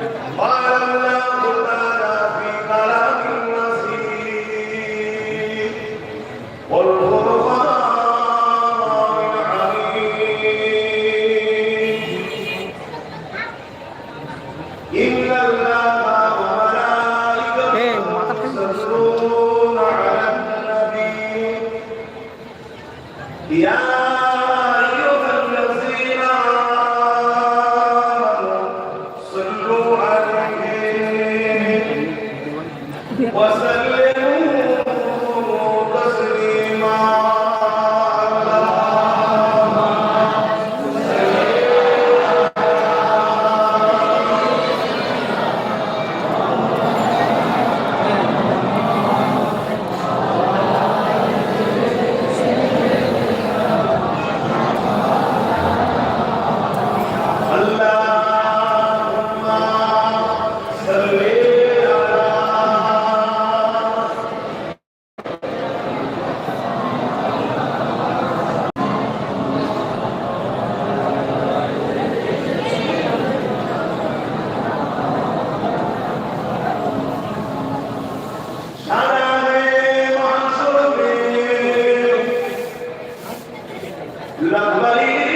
Bye. لبيك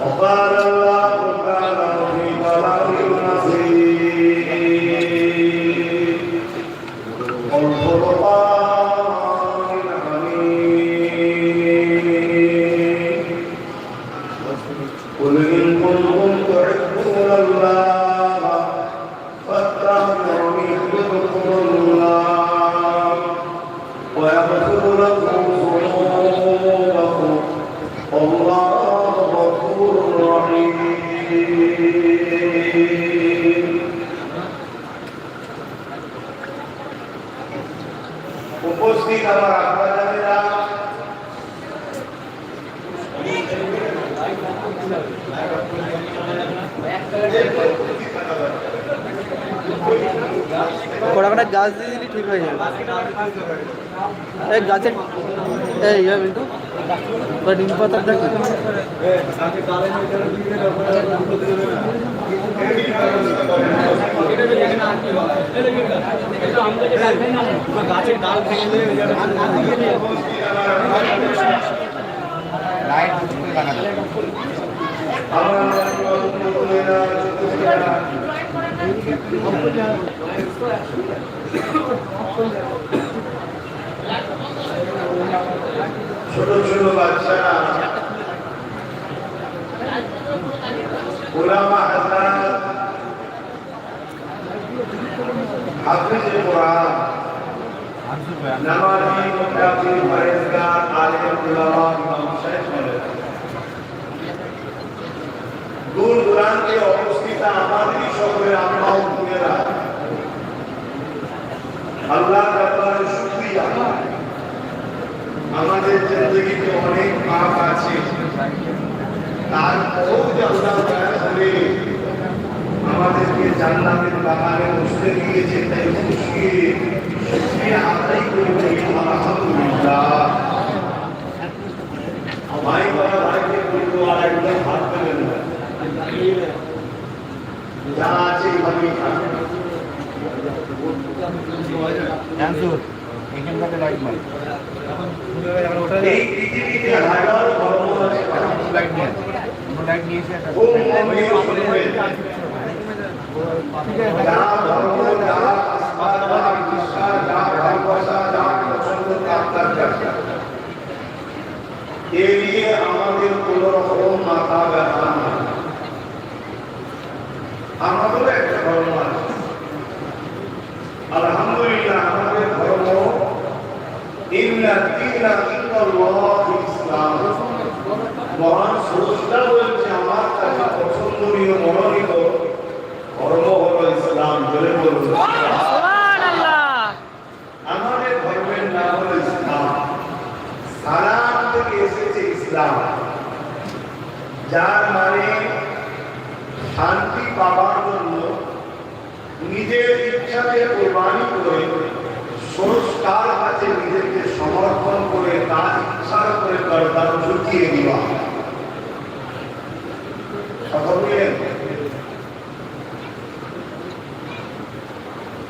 وقال الله تعالى في كلام المسيح والقرآن الحميد قل إن كنتم تحبون الله فاتبعوني কটা গাছ দিয়ে দিলে ঠিক হয়ে যাবে এই গাছের এই ইয়ে বিল্টু ওই নিম পাতার দেখ গাছের ডাল ভেঙে লাইট লাগানো ছোট ছোট বাচ্চারা ওলামা হাজরাত হাফিজে কোরআন নামাজি মুত্তাকি পরহেজগার আলেম উলামা ইমাম শাইখ বলেন দূর দূরান্তে অবস্থিত আমাদেরই জান্নাতের বাগানে বসতে দিয়েছে তাই খুশি শুকরিয়া আদায় করে বলি আলহামদুলিল্লাহ ভাই বলা ভাইকে বলব আর একদম হাত দেবেন না যা আছে লাইট মার এই পৃথিবীতে হাজারো ধর্ম আছে লাইট নিয়ে লাইট নিয়ে এসে একটা খুব মনোযোগ শুনবেন যা ধর্ম আমাদের ধর্ম আছে আলহামদুলিল্লাহ আমাদের ধর্ম ইন্না মহান স্রষ্টা বলছে, আমার কাছে পছন্দনীয় মনোনীত ধর্ম হলো ইসলাম বলে বলছে আমাদের ধর্মের নাম হলো ইসলাম সালাম থেকে এসেছে ইসলাম যার মানে শান্তি পাওয়ার জন্য নিজের ইচ্ছাকে কোরবানি করে, সংস্কার কাছে নিজেকে সমর্পণ করে তার ইচ্ছার করে দরকার ঝুঁকিয়ে দেওয়া।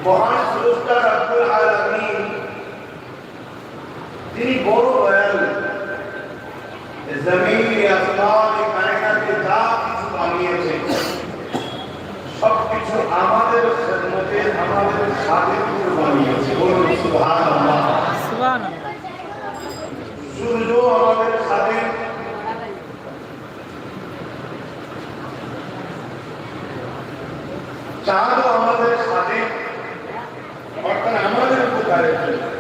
মহান স্রষ্টা রাব্বুল আলামিন, তিনি বড় দয়ালু। জমিন আসমান কায়নাতে যা কিছু বানিয়েছেন সবকিছু আমাদের খেদমতে আমাদের স্বাদের উপর বানিয়েছে বলুন সুবহানাল্লাহ সূর্য আমাদের স্বাদের চাঁদও আমাদের স্বাদের অর্থাৎ আমাদের উপকারের জন্য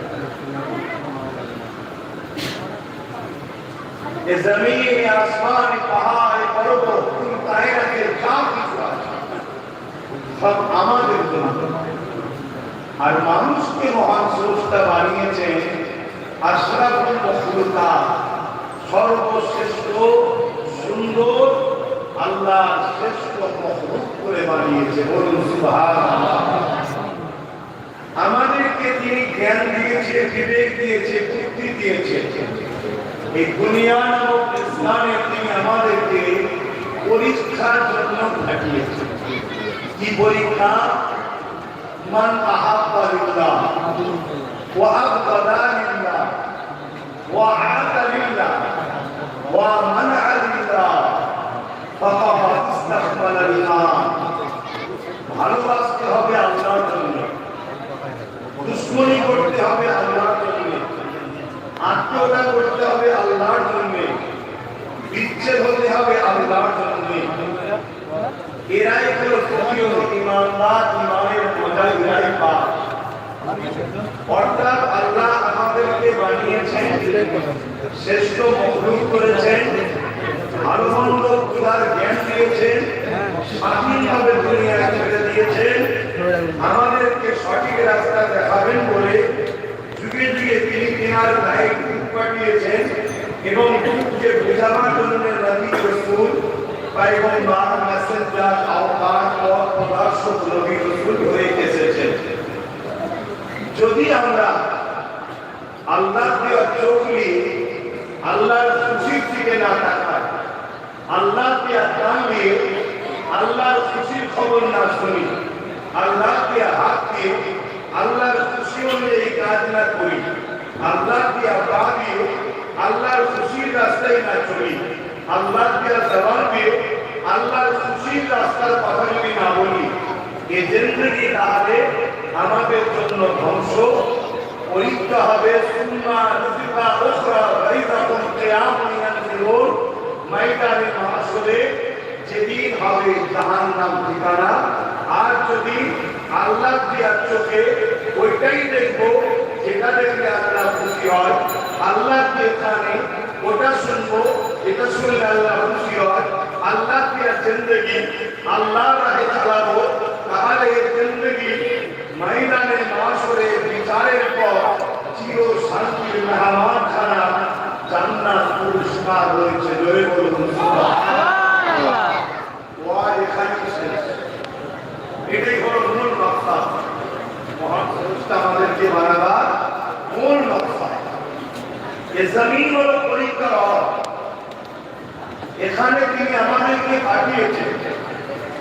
এ আর মানুষকে মহান স্রষ্টা সর্বশ্রেষ্ঠ সুন্দর আল্লাহ শ্রেষ্ঠ করে বানিয়েছে বলুন সুবহানাল্লাহ আমাদেরকে তিনি জ্ঞান দিয়েছে বিবেক দিয়েছে বুদ্ধি দিয়েছে এই দুনিয়া নামক স্থানে তিনি আমাদেরকে পরীক্ষার জন্য পাঠিয়েছে কি পরীক্ষা মান আহাব্বা লিল্লাহ, ওয়া আবগাদা লিল্লাহ ওয়া আতা লিল্লাহ, ওয়া মানআ লিল্লাহ, ফাকাদ ইস্তাকবালা লিল্লাহ। ভালোবাসতে হবে আল্লাহর জন্য, দুশ্মনী করতে হবে আল্লাহর জন্য আত্মীয়তা করতে হবে আল্লাহর জন্য। বিচ্ছেদ হতে হবে আল্লাহর জন্য। এরাই প্রকৃত ইমানদার, ইমানের মজা পায় অর্থাৎ আল্লাহ আমাদেরকে বানিয়েছেন, শ্রেষ্ঠ মখলুক করেছেন মন্দ জ্ঞান দিয়েছেন, স্বাধীনভাবে দুনিয়া ছেড়ে দিয়েছেন। আমাদেরকে সঠিক রাস্তা দেখাবেন বলে তিনার গায়ে পাঠিয়েছেন এবং টুককে বোঝাবার জন্য নবী রসুল পাইগম্বার মেসেঞ্জার আওতার পথ প্রদর্শক নবী রসুল হয়ে এসেছেন। যদি আমরা আল্লাহ দেওয়া চোখ আল্লাহর খুশির দিকে না তাকাই আল্লাহ দেওয়া কান দিয়ে আল্লাহর খুশির খবর না শুনি আল্লাহ দেওয়া হাত দিয়ে আল্লাহর খুশি অনুযায়ী কাজ না করি আল্লাহ দেওয়া পা দিয়ে আল্লাহর খুশির রাস্তায় না চলি। আল্লাহ দেওয়া জবান দিয়ে আল্লাহর খুশির রাস্তার কথা যদি না বলি। এ জিন্দগি তাহলে আমাদের জন্য ধ্বংস? পরীক্ষা হবে সুন্না রুজিকা উখরা গাইদাকুম কিয়ামুন ইয়ানজিরুন ময়দানে মাহশরে যেদিন হবে জাহান্নাম ঠিকানা। আর যদি আল্লাহ দিয়ার চোখে ওইটাই দেখব যেটা দেখলে আল্লাহ খুশি হয় আল্লাহ দিয়ে কানে ওটা শুনব এটা শুনলে আল্লাহ খুশি হয়। আল্লাহ দিয়া জিন্দগি? আল্লাহ রাহে চালাবো। তাহলে এই জিন্দগি ময়দানে মাসরে বিচারের পর চির শান্তির মেহমান খানা জান্নাত পুরস্কার রয়েছে। জয় বলুন সুবহানাল্লাহ। ওয়া এখানেই শেষ। এটাই আমাদেরকে বানাবার মূল নকশা এ পরীক্ষার এখানে তিনি আমাদেরকে পাঠিয়েছেন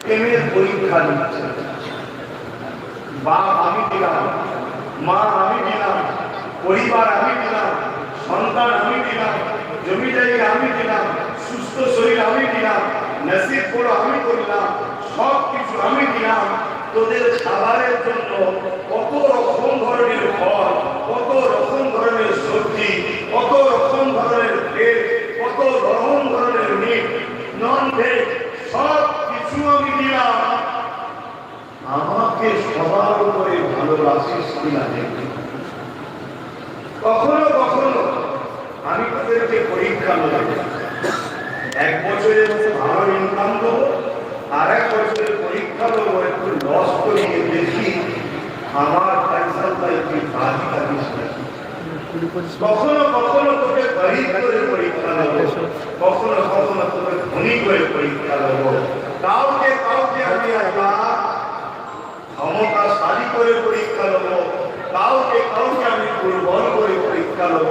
প্রেমের পরীক্ষা নিচ্ছেন বাপ, আমি দিলাম। মা, আমি দিলাম। পরিবার, আমি দিলাম। সন্তান, আমি দিলাম। জমি জায়গা আমি দিলাম। সুস্থ শরীর, আমি দিলাম। নসিব করে, আমি করলাম। সব কিছু আমি দিলাম। তোদের খাবারের জন্য কত রকম ধরনের ফল কত রকম ধরনের সবজি কত রকম ধরনের ভেজ কত রকম ধরনের মিট নন ভেজ সব কিছু আমি দিলাম আমাকে সবার উপরে ভালোবাসিস কিনা দেখি কখনো কখনো আমি তোদেরকে পরীক্ষা নেব এক বছরের মতো ভালো ইনকাম দেবো আর এক বছরের পরীক্ষা দেবো একটু লস করিয়ে দেখি আমার পয়সাটা একটু কাজ কাটিস নাকি কখনো কখনো তোকে গরিব করে পরীক্ষা দেবো। কখনো কখনো তোকে ধনী করে পরীক্ষা দেবো। কাউকে কাউকে আমি আল্লাহ ক্ষমতাশালী করে পরীক্ষা নেব কাউকে কাউকে আমি দুর্বল করে পরীক্ষা নেব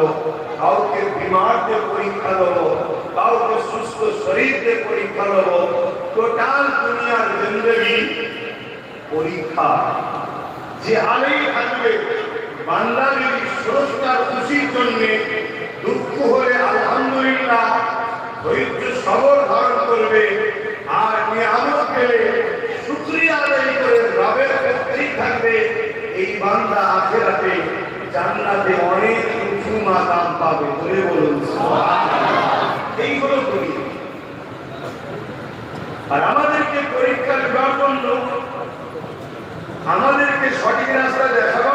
কাউকে বিমারদের পরীক্ষা নেব কাউকে সুস্থ শরীরদের পরীক্ষা নেব টোটাল দুনিয়ার জিন্দগি পরীক্ষা। যে হালেই থাকবে খুশির দুঃখ হলে আলহামদুলিল্লাহ, ধৈর্য সবর ধারণ করবে। আর শুক্রিয়া আদায় করে রবের ক্ষেত্রেই থাকবে। এই বান্দা জান্নাতে অনেক উঁচু পাবে বলে বলুন। এই হলো আর আমাদেরকে পরীক্ষা দেওয়ার জন্য, আমাদেরকে সঠিক রাস্তা দেখাবার